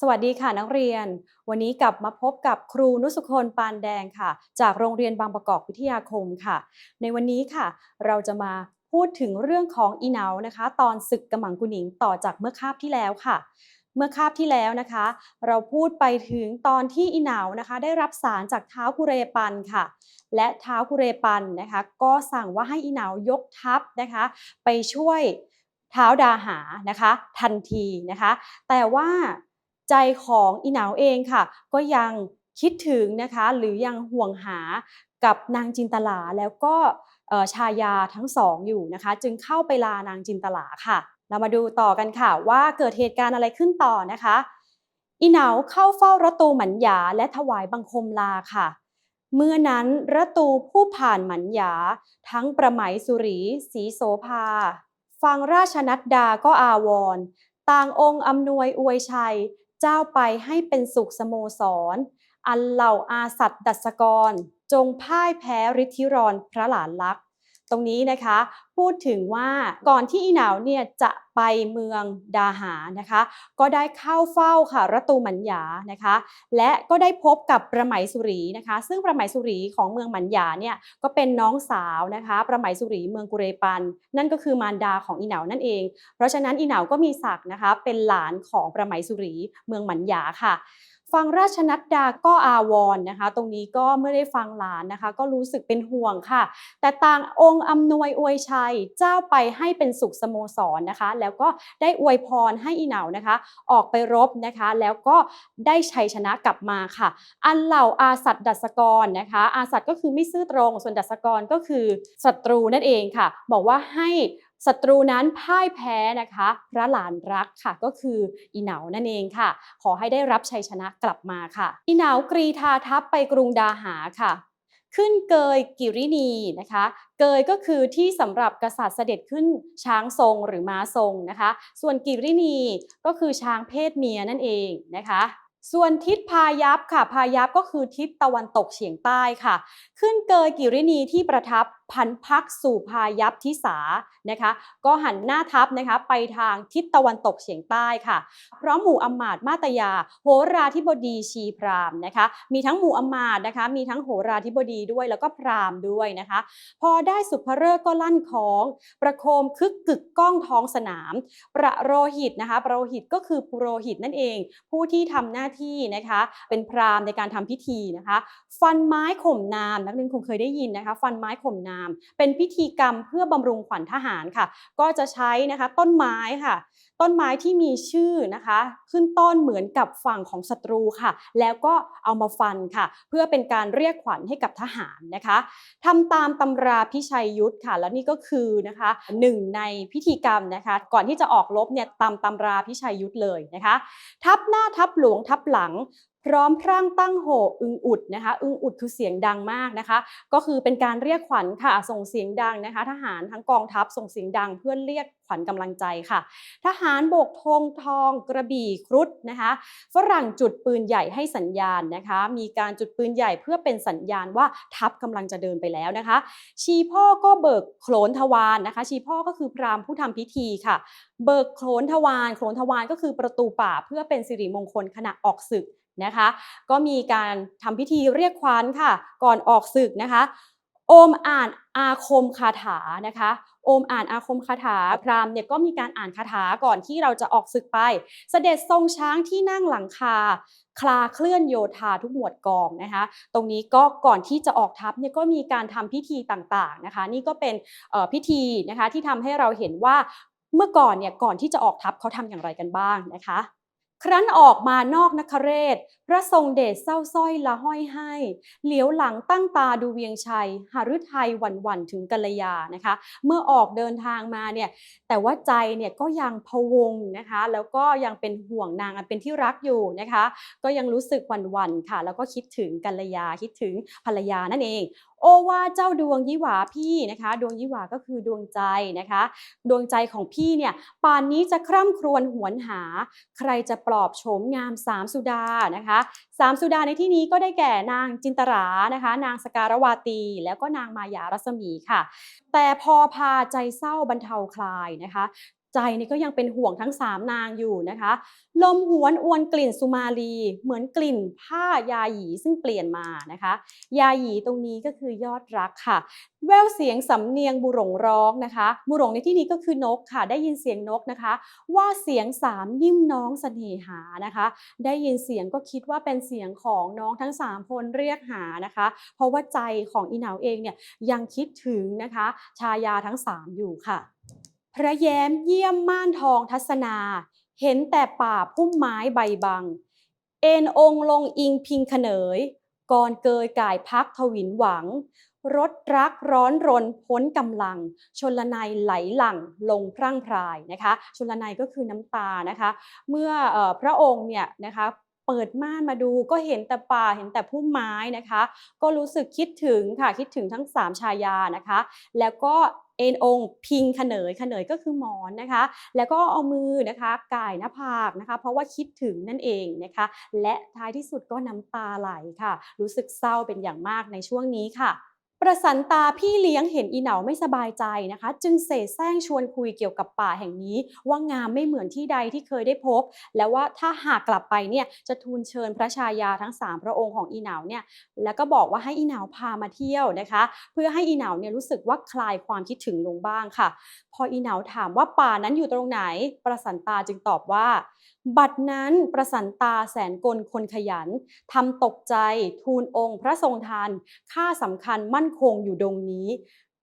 สวัสดีค่ะนักเรียน วันนี้กลับมาพบกับครูนุสุคนปานแดงค่ะ จากโรงเรียนบางประกอบวิทยาคมค่ะ ในวันนี้ค่ะ เราจะมาพูดถึงเรื่องของอีเหนานะคะ ตอนศึกกำมังกุหนิงต่อจากเมื่อคาบที่แล้วค่ะ เมื่อคาบที่แล้วนะคะ เราพูดไปถึงตอนที่อีเหนานะคะ ได้รับสารจากเท้ากุเรปันค่ะ และเท้ากุเรปันนะคะ ก็สั่งว่าให้อีเหนายกทัพนะคะ ไปช่วยเท้าดาหานะคะ ทันทีนะคะ แต่ว่า ใจของอีเหนาเองค่ะ ก็ยังคิดถึงนะคะหรือยังห่วงหากับนางจินตลาแล้วก็ชายาทั้งสองอยู่นะคะ จึงเข้าไปลานางจินตลาค่ะ เรามาดูต่อกันค่ะว่าเกิดเหตุการณ์อะไรขึ้นต่อนะคะ อีเหนาเข้าเฝ้าระตูหมันหยาและถวายบังคมลาค่ะ เมื่อนั้นระตูผู้ผ่านหมันหยา ทั้งประไหมสุรีสีโสภา ฟังราชนัดดาก็อาวร ต่างองค์อำนวยอวยชัย เจ้าไปให้เป็นสุขสโมสร อันเหล่าอาสัตดัสกร จงพ่ายแพ้ฤทธิรอนพระหลานลักษ รงนี้นะคะ พูดถึงว่าก่อนที่อีเหนาเนี่ยจะไปเมืองดาหานะคะ ก็ได้เข้าเฝ้าค่ะระตูหมันหยานะคะ และก็ได้พบกับประไหมสุรีนะคะ ซึ่งประไหมสุรีของเมืองหมันหยาเนี่ยก็เป็นน้องสาวนะคะ ประไหมสุรีเมืองกุเรปัน นั่นก็คือมารดาของอีเหนานั่นเอง เพราะฉะนั้นอีเหนาก็มีศักดิ์นะคะ เป็นหลานของประไหมสุรีเมืองหมันหยาค่ะ ฟังราชนัดดาก็อาวรณ์นะคะ ตรงนี้ก็เมื่อได้ฟังหลานนะคะ ก็รู้สึกเป็นห่วงค่ะ แต่ต่างองค์อำนวยอวยชัยเจ้าไปให้เป็นสุขสโมสรนะคะ แล้วก็ได้อวยพรให้อีเหนานะคะ ออกไปรบนะคะ แล้วก็ได้ชัยชนะกลับมาค่ะ อันเหล่าอาสัตดัสกรนะคะ อาสัตก็คือไม่ซื่อตรง ส่วนดัสกรก็คือศัตรูนั่นเองค่ะ บอกว่าให้ ศัตรูนั้นพ่ายแพ้นะคะ พระหลานรักค่ะก็คืออีเหนานั่นเองค่ะ ขอให้ได้รับชัยชนะกลับมาค่ะ อีเหนากรีธาทัพไปกรุงดาหาค่ะขึ้นเกยกิรินีนะคะ เกยก็คือที่สำหรับกษัตริย์เสด็จขึ้นช้างทรงหรือม้าทรงนะคะ ส่วนกิรินีก็คือช้างเพศเมียนั่นเองนะคะ ส่วนทิศพายัพค่ะ พายัพก็คือทิศตะวันตกเฉียงใต้ค่ะ ขึ้นเกยกิรินีที่ประทับพันพักสู่พายัพทิสานะคะ ก็หันหน้าทัพนะคะไปทางทิศตะวันตกเฉียงใต้ค่ะ เพราะหมู่อมาตมาตยา โหราธิบดีชีพรามนะคะ มีทั้งหมู่อมาตนะคะ มีทั้งโหราธิบดีด้วยแล้วก็พรามด้วยนะคะ พอได้สุภฤกษ์ก็ลั่นของ ประโคมคึกกึกก้องท้องสนาม ประโรหิตนะคะประโรหิตก็คือปุโรหิตนั่นเอง ผู้ที่ทำหน้าที่นะคะ เป็นพรามในการทำพิธีนะคะ ฟันไม้ข่มนามนักเรียนคงเคยได้ยินนะคะ ฟันไม้ข่มนามเป็นพิธีกรรมเพื่อบำรุงขวัญทหารค่ะ ก็จะใช้นะคะต้นไม้ค่ะ ต้นไม้ที่มีชื่อนะคะ ขึ้นต้นเหมือนกับฝั่งของศัตรูค่ะ แล้วก็เอามาฟันค่ะ เพื่อเป็นการเรียกขวัญให้กับทหารนะคะทำตามตำราพิชัยยุทธค่ะ แล้วนี่ก็คือนะคะหนึ่งในพิธีกรรมนะคะ ก่อนที่จะออกรบเนี่ยตามตำราพิชัยยุทธเลยนะคะ ทับหน้าทับหลวงทับหลัง พร้อมพรั่งตั้งโห่อึงอุดนะคะ อึงอุดคือเสียงดังมากนะคะ ก็คือเป็นการเรียกขวัญค่ะ ส่งเสียงดังนะคะ ทหารทั้งกองทัพส่งเสียงดังเพื่อเรียกขวัญกำลังใจค่ะ ทหารโบกธงทอง กระบี่ครุฑนะคะฝรั่งจุดปืนใหญ่ให้สัญญาณนะคะ มีการจุดปืนใหญ่เพื่อเป็นสัญญาณว่าทัพกำลังจะเดินไปแล้วนะคะ ชีพ่อก็เบิกโขนทวารนะคะ ชีพ่อก็คือพราหมณ์ผู้ทำพิธีค่ะ เบิกโขนทวารโขนทวารก็คือประตูป่าเพื่อเป็นสิริมงคลขณะออกศึก นะคะ ก็มีการทำพิธีเรียกขวัญค่ะ ก่อนออกศึกนะคะ โอมอ่านอาคมคาถานะคะ โอมอ่านอาคมคาถาพราหมณ์เนี่ยก็มีการอ่านคาถาก่อนที่เราจะออกศึกไป เสด็จทรงช้างที่นั่งหลังคา คลาเคลื่อนโยธาทุกหมวดกองนะคะ ตรงนี้ก็ก่อนที่จะออกทัพเนี่ยก็มีการทำพิธีต่างๆนะคะ นี่ก็เป็นพิธีนะคะที่ทำให้เราเห็นว่าเมื่อก่อนเนี่ยก่อนที่จะออกทัพเขาทำอย่างไรกันบ้างนะคะ ครั้นออกมานอกนครเรศ พระทรงเดชเศร้าสร้อยละห้อยให้ เหลียวหลังตั้งตาดูเวียงชัย หฤทัยหวันหวันถึงกัลยานะคะ เมื่อออกเดินทางมาเนี่ย แต่ว่าใจเนี่ยก็ยังพวงนะคะ แล้วก็ยังเป็นห่วงนางอันเป็นที่รักอยู่นะคะ ก็ยังรู้สึกหวั่นหวันค่ะ แล้วก็คิดถึงกัลยา คิดถึงภรรยานั่นเองโอวาเจ้าดวงยิหวาพี่นะคะ ดวงยิหวาก็คือดวงใจนะคะ ดวงใจของพี่เนี่ยป่านนี้จะคร่ำครวญหวนหา ใครจะปลอบโฉมงามสามสุดานะคะสามสุดาในที่นี้ก็ได้แก่นางจินตรานะคะ นางสการวาตี แล้วก็นางมายารัศมีค่ะ แต่พอพาใจเศร้าบรรเทาคลายนะคะ ใจนี่ก็ยังเป็นห่วงทั้งสามนางอยู่นะคะ ลมหวนอวนกลิ่นสุมาลี เหมือนกลิ่นผ้ายาหยีซึ่งเปลี่ยนมานะคะ ยาหยีตรงนี้ก็คือยอดรักค่ะ แววเสียงสำเนียงบุหรงร้องนะคะบุหรงในที่นี้ก็คือนกค่ะ ได้ยินเสียงนกนะคะ ว่าเสียงสามนิ่มน้องเสน่หานะคะ ได้ยินเสียงก็คิดว่าเป็นเสียงของน้องทั้งสามคนเรียกหานะคะ เพราะว่าใจของอีหนาวเองเนี่ยยังคิดถึงนะคะ ชายาทั้งสามอยู่ค่ะ พระแย้มเยี่ยมม่านทองทัศนา เห็นแต่ป่าพุ่มไม้ใบบัง เอ็นองลงอิงพิงเขนยกรเกยก่ายพักทวินหวัง รถรักร้อนรนพ้นกำลัง ชนละนายไหลหลั่งลงพรั่งพรายนะคะ ชนละนายก็คือน้ำตานะคะ เมื่อออพระองค์เนี่ยนะคะเปิดม่านมาดูก็เห็นแต่ป่าเห็นแต่พุ่มไม้นะคะ ก็รู้สึกคิดถึงค่ะคิดถึงทั้งสามชายานะคะ แล้วก็ เอ็นองพิงเขนยเขนยก็คือหมอนนะคะ แล้วก็เอามือนะคะก่ายหน้าผากนะคะ เพราะว่าคิดถึงนั่นเองนะคะ และท้ายที่สุดก็น้ำตาไหลค่ะ รู้สึกเศร้าเป็นอย่างมากในช่วงนี้ค่ะ ประสันตาพี่เลี้ยงเห็นอีเหนาไม่สบายใจนะคะ จึงเสแสร้งชวนคุยเกี่ยวกับป่าแห่งนี้ ว่างามไม่เหมือนที่ใดที่เคยได้พบ แล้วว่าถ้าหากกลับไปเนี่ยจะทูลเชิญพระชายาทั้งสามพระองค์ของอีเหนาเนี่ยแล้วก็บอกว่าให้อีเหนาพามาเที่ยวนะคะ เพื่อให้อีเหนาเนี่ยรู้สึกว่าคลายความคิดถึงลงบ้างค่ะ พออีเหนาถามว่าป่านั้นอยู่ตรงไหน ประสันตาจึงตอบว่า บัดนั้นประสันตาแสนกลคนขยันทำตกใจทูลองค์ พระทรงทันค่าสำคัญมั่นคงอยู่ดงนี้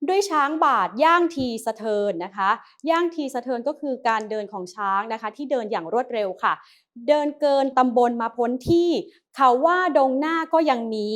ด้วยช้างบาดย่างทีสะเทินนะคะ ย่างทีสะเทินก็คือการเดินของช้างนะคะ ที่เดินอย่างรวดเร็วค่ะ เดินเกินตำบลมาพ้นที่ เขาว่าดงหน้าก็ยังมี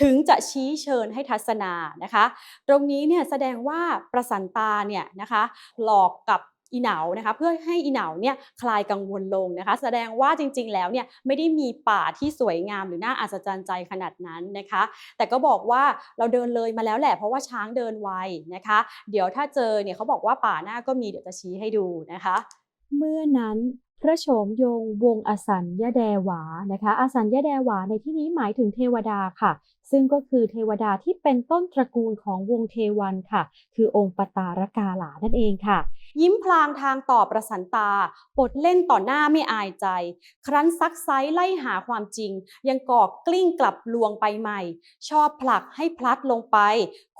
ถึงจะชี้เชิญให้ทัศนานะคะ ตรงนี้เนี่ยแสดงว่าประสันตาเนี่ยนะคะ หลอกกับ อีเหนานะคะเพื่อให้อีเหนาเนี่ยคลายกังวลลงนะคะ แสดงว่าจริงๆแล้วเนี่ยไม่ได้มีป่าที่สวยงามหรือน่าอัศจรรย์ใจขนาดนั้นนะคะ แต่ก็บอกว่าเราเดินเลยมาแล้วแหละเพราะว่าช้างเดินไวนะคะ เดี๋ยวถ้าเจอเนี่ยเขาบอกว่าป่าหน้าก็มีเดี๋ยวจะชี้ให้ดูนะคะ เมื่อนั้นพระโฉมยงวงอสัญญาแดหวานะคะ อสัญญาแดหวาในที่นี้หมายถึงเทวดาค่ะ ซึ่งก็คือเทวดาที่เป็นต้นตระกูลของวงเทวันค่ะ คือองค์ปตารกาหลานั่นเองค่ะยิ้มพลางทางตอบประสันตาปดเล่นต่อหน้าไม่อายใจ ครั้นซักไซไล่หาความจริง ยังกอกกลิ้งกลับลวงไปใหม่ ชอบผลักให้พลัดลงไป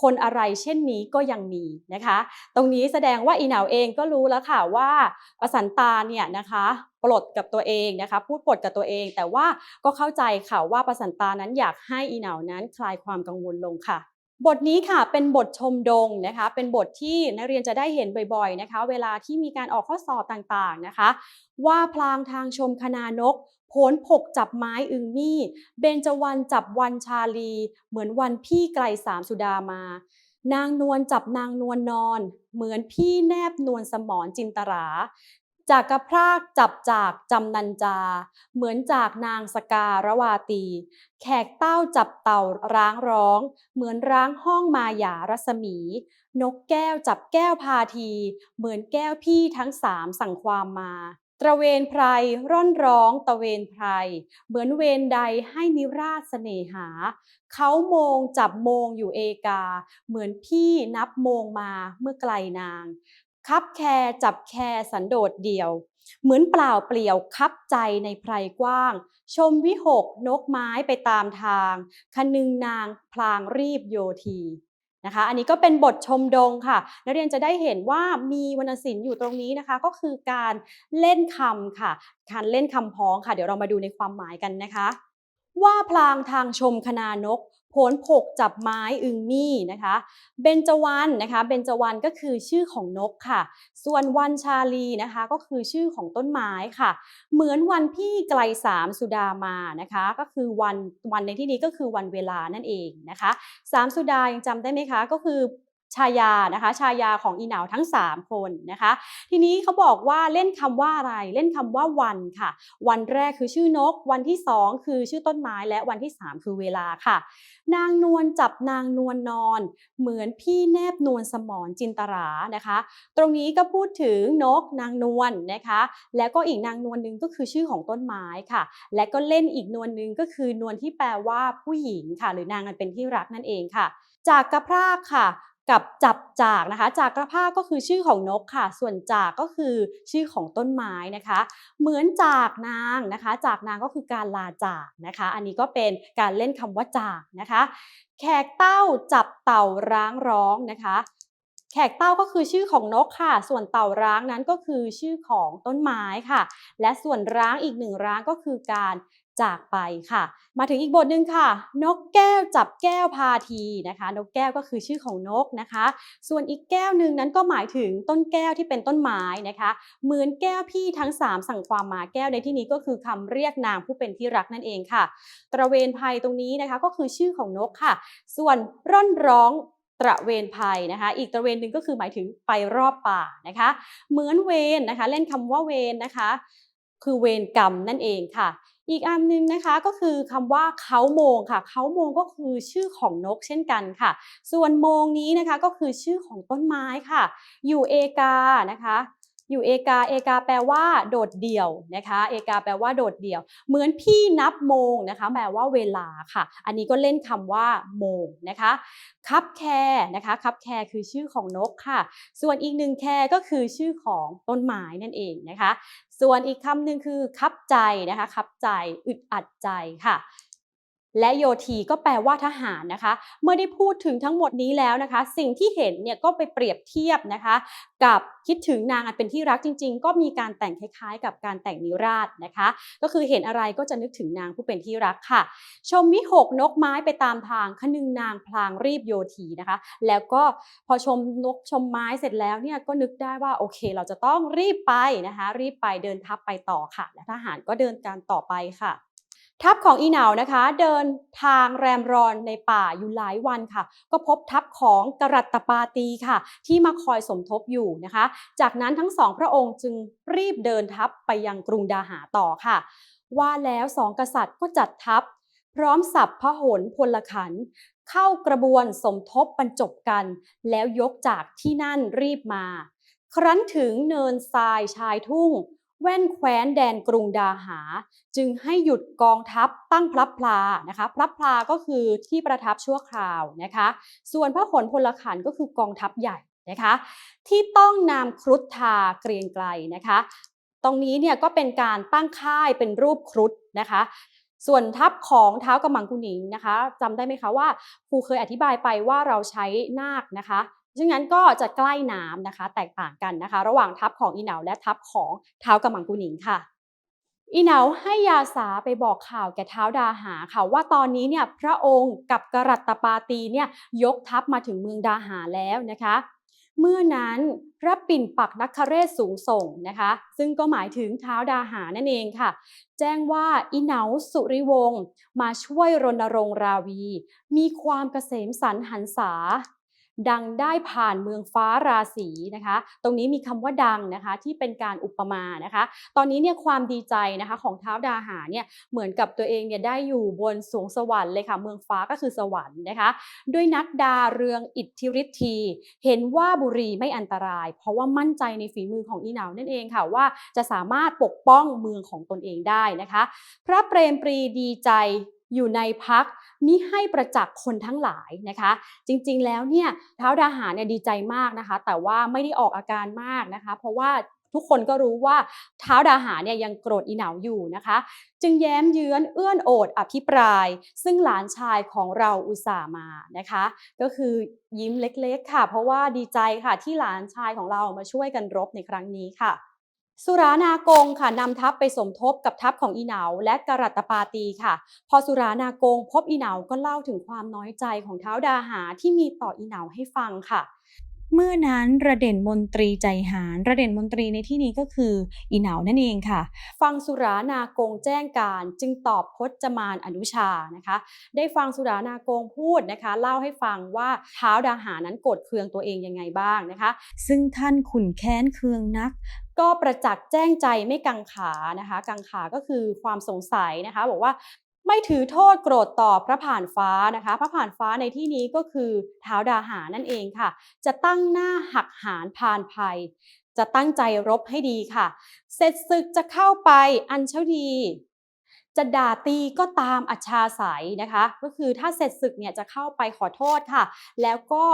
คนอะไรเช่นนี้ก็ยังมีนะคะ ตรงนี้แสดงว่าอีเหนาเองก็รู้แล้วค่ะว่าประสันตาเนี่ยนะคะปลดกับตัวเองนะคะ พูดปลดกับตัวเอง แต่ว่าก็เข้าใจค่ะว่าประสันตานั้นอยากให้อีเหนานั้นคลายความกังวลลงค่ะ บทนี้ค่ะเป็นบทชมดงนะคะ เป็นบทที่นักเรียนจะได้เห็นบ่อยๆนะคะ เวลาที่มีการออกข้อสอบต่างๆนะคะ ว่าพลางทางชมคณานกโผนผกจับไม้อึงมี่เบญจวรรณจับวันชาลี เหมือนวันพี่ไกลสามสุดามานางนวลจับนางนวลนอน เหมือนพี่แนบนวลสมรจินตรา จากกระพรากจับจากจำนันจา เหมือนจากนางสการวาตี แขกเต้าจับเต่าร้างร้อง เหมือนร้างห้องมาหยารัศมี นกแก้วจับแก้วพาที เหมือนแก้วพี่ทั้งสามสั่งความมา ตระเวนไพรร่อนร้องตะเวนไพร เหมือนเวนใดให้นิราชเสน่หา เขาโมงจับโมงอยู่เอกา เหมือนพี่นับโมงมาเมื่อไกลนาง คับแคร์จับแคร์สันโดษเดียว เหมือนเปล่าเปลี่ยวคับใจในไพรกว้าง ชมวิหกนกไม้ไปตามทาง คนึงนางพลางรีบโยทีนะคะอันนี้ก็เป็นบทชมดงค่ะ นักเรียนจะได้เห็นว่ามีวรรณศิลป์อยู่ตรงนี้นะคะ ก็คือการเล่นคำค่ะ การเล่นคำพ้องค่ะ เดี๋ยวเรามาดูในความหมายกันนะคะ ว่าพลางทางชมคณานก โผนผกจับไม้อึงมี่นะคะเบญจวรรณนะคะเบญจวรรณก็คือชื่อของนกค่ะ ส่วนวันชาลีนะคะก็คือชื่อของต้นไม้ค่ะ เหมือนวันพี่ไกลสามสุดามานะคะก็คือวันวันในที่นี้ก็คือวันเวลานั่นเองนะคะสามสุดายังจำได้ไหมคะ ก็คือ ชายานะคะชายาของอีหนาทั้ง 3 คนนะคะ ทีนี้เขาบอกว่าเล่นคำว่าอะไรเล่นคำว่าวันค่ะ วันแรกคือชื่อนก วันที่ 2 คือชื่อต้นไม้และวันที่ 3 คือเวลาค่ะ นางนวลจับนางนวลนอน เหมือนพี่แนบนวลสมรจินตรานะคะ ตรงนี้ก็พูดถึงนกนางนวลนะคะ แล้วก็อีกนางนวลหนึ่งก็คือชื่อของต้นไม้ค่ะ และก็เล่นอีกนวลหนึ่งก็คือนวลที่แปลว่าผู้หญิงค่ะ หรือนางอันเป็นที่รักนั่นเองค่ะ จากกระพรากค่ะ กับจับจากนะคะจากกระภาก็คือชื่อของนกค่ะ ส่วนจากก็คือชื่อของต้นไม้นะคะ เหมือนจากนางนะคะ จากนางก็คือการลาจากนะคะ อันนี้ก็เป็นการเล่นคำว่าจากนะคะ แขกเต้าจับเต่าร้างร้องนะคะแขกเต้าก็คือชื่อของนกค่ะ ส่วนเต่าร้างนั้นก็คือชื่อของต้นไม้ค่ะ และส่วนร้างอีกหนึ่งร้างก็คือการ จากไปค่ะ มาถึงอีกบทหนึ่งค่ะ นกแก้วจับแก้วพาทีนะคะ นกแก้วก็คือชื่อของนกนะคะ ส่วนอีกแก้วหนึ่งนั้นก็หมายถึงต้นแก้วที่เป็นต้นไม้นะคะ เหมือนแก้วพี่ทั้ง 3 สั่งความมาแก้วในที่นี้ก็คือคำเรียกนางผู้เป็นที่รักนั่นเองค่ะ ตระเวนภัยตรงนี้นะคะก็คือชื่อของนกค่ะ ส่วนร่อนร้องตระเวนภัยนะคะ อีกตระเวนหนึ่งก็คือหมายถึงไปรอบป่านะคะ เหมือนเวรนะคะ เล่นคำว่าเวรนะคะ คือเวรกรรมนั่นเองค่ะ อีกอันหนึงนะคะก็คือคำว่าเขาโมงค่ะเขาโมงก็คือชื่อของนกเช่นกันค่ะ ส่วนโมงนี้นะคะก็คือชื่อของต้นไม้ค่ะ อยู่เอกานะคะ อยู่เอกา เอกาแปลว่าโดดเดี่ยวนะคะ เอกาแปลว่าโดดเดี่ยว เหมือนพี่นับโมงนะคะ แปลว่าเวลาค่ะ อันนี้ก็เล่นคำว่าโมงนะคะคับแคร์นะคะคับแคร์คือชื่อของนกค่ะ ส่วนอีกหนึ่งแคร์ก็คือชื่อของต้นไม้นั่นเองนะคะ ส่วนอีกคำหนึ่งคือคับใจนะคะคับใจ อึดอัดใจค่ะ และโยธีก็แปลว่าทหารนะคะ เมื่อได้พูดถึงทั้งหมดนี้แล้วนะคะ สิ่งที่เห็นเนี่ยก็ไปเปรียบเทียบนะคะ กับคิดถึงนางอันเป็นที่รักจริง ๆ ก็มีการแต่งคล้ายๆ กับการแต่งนิราศนะคะ ก็คือเห็นอะไรก็จะนึกถึงนางผู้เป็นที่รักค่ะ ชมวิหกนกไม้ไปตามทางคนึงนางพลางรีบโยธีนะคะ แล้วก็พอชมนกชมไม้เสร็จแล้วเนี่ยก็นึกได้ว่าโอเค เราจะต้องรีบไปนะคะ รีบไปเดินทัพไปต่อค่ะและทหารก็เดินการต่อไปค่ะ ทัพของอีเหนานะคะเดินทางแรมรอนในป่าอยู่หลายวันค่ะ ก็พบทัพของกรัตตปาตีค่ะ ที่มาคอยสมทบอยู่นะคะ จากนั้นทั้งสองพระองค์จึงรีบเดินทัพไปยังกรุงดาหาต่อค่ะ ว่าแล้วสองกษัตริย์ก็จัดทัพ พร้อมสับพหลพลขัน เข้ากระบวนสมทบบรรจบกัน แล้วยกจากที่นั่นรีบมา ครั้นถึงเนินทรายชายทุ่ง แว่นแคว้นแดนกรุงดาหา จึงให้หยุดกองทัพตั้งพลับพลานะคะพลับพลาก็คือที่ประทับชั่วคราวนะคะ ส่วนพระขนพลขันก็คือกองทัพใหญ่นะคะที่ต้องนามครุฑทาเกรียงไกลนะคะ ตรงนี้เนี่ยก็เป็นการตั้งค่ายเป็นรูปครุฑนะคะส่วนทัพของเท้าวกำมังกุนิงนะคะจำได้ไหมคะว่าครูเคยอธิบายไปว่าเราใช้นาคนะคะ ฉะนั้นก็จะใกล้น้ำนะคะ แตกต่างกันนะคะ ระหว่างทัพของอีเหนาและทัพของเท้ากำมังกุนิงค่ะ อีเหนาให้ยาสาไปบอกข่าวแก่เท้าดาหาค่ะว่าตอนนี้เนี่ยพระองค์กับกรัตตปาตีเนี่ยยกทัพมาถึงเมืองดาหาแล้วนะคะเมื่อนั้นพระปิ่นปักนักคเรศสูงส่งนะคะ ซึ่งก็หมายถึงเท้าดาหานั่นเองค่ะ แจ้งว่าอีเหนาสุริวงศ์มาช่วยรณรงค์ราวี มีความเกษมสันหันษา ดังได้ผ่านเมืองฟ้าราศีนะคะ ตรงนี้มีคำว่าดังนะคะที่เป็นการอุปมานะคะ ตอนนี้เนี่ยความดีใจนะคะของเท้าดาหาเนี่ยเหมือนกับตัวเองเนี่ยได้อยู่บนสวงสวรรค์เลยค่ะ เมืองฟ้าก็คือสวรรค์นะคะ ด้วยนัดดาเรืองอิทธิฤทธีเห็นว่าบุรีไม่อันตราย เพราะว่ามั่นใจในฝีมือของอีเหนานั่นเองค่ะว่าจะสามารถปกป้องเมืองของตนเองได้นะคะ พระเปรมปรีดีใจ อยู่ในพักมิให้ประจักษ์คนทั้งหลายนะคะ จริงๆแล้วเนี่ยเท้าวดาหารเนี่ยดีใจมากนะคะ แต่ว่าไม่ได้ออกอาการมากนะคะ เพราะว่าทุกคนก็รู้ว่าเท้าวดาหาเนี่ยยังโกรธอีเหนาอยู่นะคะ จึงแย้มเยื้อนเอื้อนโอดอภิปราย ซึ่งหลานชายของเราอุตส่าห์มานะคะ ก็คือยิ้มเล็กๆค่ะ เพราะว่าดีใจค่ะที่หลานชายของเรามาช่วยกันรบในครั้งนี้ค่ะ สุรานากงค่ะนำทัพไปสมทบกับทัพของอีเหนาและกรัตตปาตีค่ะ พอสุรานากงพบอีเหนาก็เล่าถึงความน้อยใจของเท้าวดาหาที่มีต่ออีเหนาให้ฟังค่ะ เมื่อนั้นระเด่นมนตรีใจหารระเด่นมนตรีในที่นี้ก็คืออีเหนานั่นเองค่ะ ฟังสุรานากงแจ้งการจึงตอบพจมานอนุชานะคะ ได้ฟังสุรานากงพูดนะคะ เล่าให้ฟังว่าเท้าวดาหานั้นโกรธเคืองตัวเองยังไงบ้างนะคะ ซึ่งท่านขุนแค้นเคืองนัก ก็ประจักษ์แจ้งใจไม่กังขานะคะ กังขาก็คือความสงสัยนะคะ บอกว่าไม่ถือโทษโกรธต่อพระผ่านฟ้านะคะ พระผ่านฟ้าในที่นี้ก็คือเท้าดาหานั่นเองค่ะ จะตั้งหน้าหักหานพานภัย จะตั้งใจรบให้ดีค่ะ เสร็จศึกจะเข้าไปอันเช่าดี จะด่าตีก็ตามอัจฉาสายนะคะ ก็คือถ้าเสร็จศึกเนี่ยจะเข้าไปขอโทษค่ะ แล้วก็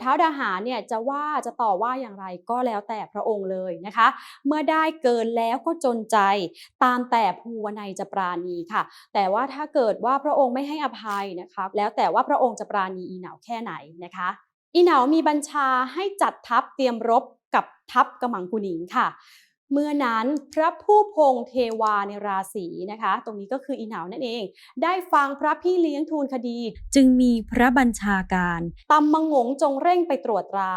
เท้าดาหารเนี่ยจะว่าจะต่อว่าอย่างไรก็แล้วแต่พระองค์เลยนะคะ เมื่อได้เกินแล้วก็จนใจตามแต่ภูวนัยจะปราณีค่ะ แต่ว่าถ้าเกิดว่าพระองค์ไม่ให้อภัยนะคะแล้วแต่ว่าพระองค์จะปราณีอีเหนาแค่ไหนนะคะอีเหนามีบัญชาให้จัดทัพเตรียมรบกับทัพกำมังกุนิงค่ะ เมื่อนั้นพระผู้พงเทวาในราศีนะคะ ตรงนี้ก็คืออีเหนานั่นเอง ได้ฟังพระพี่เลี้ยงทูลคดี จึงมีพระบัญชาการตำมังงงจงเร่งไปตรวจตรา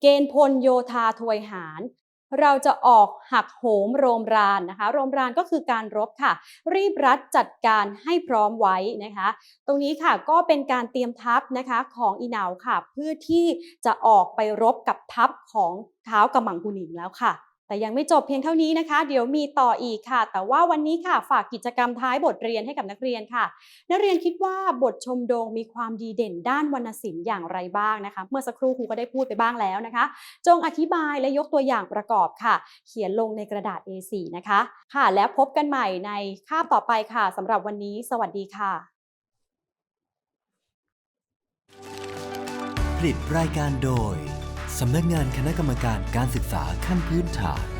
เกณฑ์พลโยธาทวยหาร เราจะออกหักโหมโรมรานนะคะ โรมรานก็คือการรบค่ะ รีบรัดจัดการให้พร้อมไว้นะคะ ตรงนี้ค่ะก็เป็นการเตรียมทัพนะคะของอีเหนาค่ะ เพื่อที่จะออกไปรบกับทัพของเท้าวกำมังกุนิงแล้วค่ะ แต่ยังไม่จบเพียงเท่านี้นะคะ เดี๋ยวมีต่ออีกค่ะ แต่ว่าวันนี้ค่ะฝากกิจกรรมท้ายบทเรียนให้กับนักเรียนค่ะ นักเรียนคิดว่าบทชมโดงมีความดีเด่นด้านวรรณศิลป์อย่างไรบ้างนะคะ เมื่อสักครู่ครูก็ได้พูดไปบ้างแล้วนะคะ จงอธิบายและยกตัวอย่างประกอบค่ะ เขียนลงในกระดาษ A4 นะคะค่ะ แล้วพบกันใหม่ในคาบต่อไปค่ะสำหรับวันนี้ สวัสดีค่ะ ผลิตรายการโดย สำนักงานคณะกรรมการการศึกษาขั้นพื้นฐาน